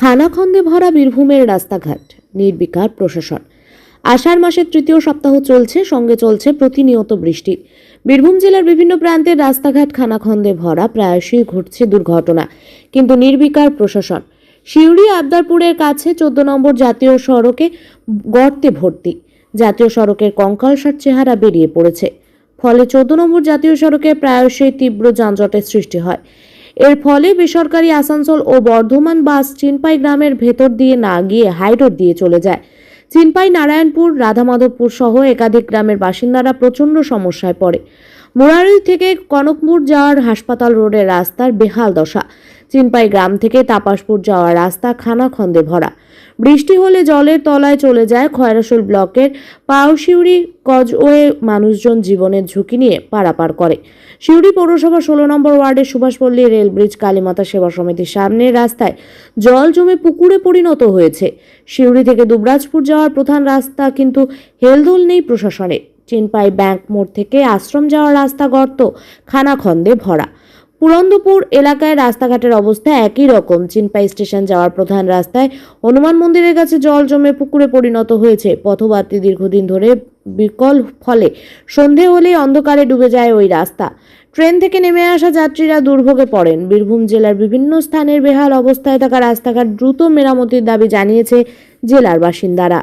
খানাখন্দে ভরা বীরভূমের রাস্তাঘাট, নির্বিকার প্রশাসন। আষাঢ় মাসের তৃতীয় সপ্তাহ চলছে, সঙ্গে চলছে প্রতিনিয়ত বৃষ্টি। বীরভূম জেলার বিভিন্ন প্রান্তের রাস্তাঘাট খানাখন্দে ভরা, প্রায়শই ঘটছে দুর্ঘটনা, কিন্তু নির্বিকার প্রশাসন। সিউড়ি আবদারপুরের কাছে চোদ্দ নম্বর জাতীয় সড়কে গর্তে ভর্তি। জাতীয় সড়কের কঙ্কালসার চেহারা বেরিয়ে পড়েছে। ফলে চোদ্দ নম্বর জাতীয় সড়কে প্রায়শই তীব্র যানজটের সৃষ্টি হয়। এর ফলে বেসরকারি আসানসোল ও বর্ধমান বাস চিনপাই গ্রামের ভেতর দিয়ে না গিয়ে হাইরোড দিয়ে চলে যায়। চিনপাই, নারায়ণপুর, রাধামাধবপুর সহ একাধিক গ্রামের বাসিন্দারা প্রচণ্ড সমস্যায় পড়ে। মুরারি থেকে কনকপুর যাওয়ার হাসপাতাল রোডের রাস্তার বেহাল দশা। চিনপাই গ্রাম থেকে তাপাসপুর যাওয়ার রাস্তা খানাখন্দে ভরা। বৃষ্টি হলে জলের তলায় চলে যায় খয়রাসুল ব্লকের পাউশিউড়ি কজওয়ে মানুষজন জীবনের ঝুঁকি নিয়ে পারাপার করে। সিউড়ি পৌরসভা ষোলো নম্বর ওয়ার্ডের সুভাষপল্লী রেল ব্রিজ কালীমাতা সেবা সমিতির সামনের রাস্তায় জল জমে পুকুরে পরিণত হয়েছে। সিউড়ি থেকে দুবরাজপুর যাওয়ার প্রধান রাস্তা কিন্তু হেলদোল নেই প্রশাসনে চিনপাই ব্যাংক মোড় থেকে আশ্রম যাওয়ার রাস্তা গর্ত, খানাখন্দে ভরা। পুরন্দপুর এলাকায় রাস্তাঘাটের অবস্থা একই রকম। চিনপাই স্টেশন যাওয়ার প্রধান রাস্তায় হনুমান মন্দিরের কাছে জল জমে পুকুরে পরিণত হয়েছে। পথযাত্রী দীর্ঘদিন ধরে বিকল ফলে সন্ধে হলেই অন্ধকারে ডুবে যায় ওই রাস্তা। ট্রেন থেকে নেমে আসা যাত্রীরা দুর্ভোগে পড়েন। বীরভূম জেলার বিভিন্ন স্থানের বেহাল অবস্থায় থাকা রাস্তাঘাট দ্রুত মেরামতির দাবি জানিয়েছে জেলার বাসিন্দারা।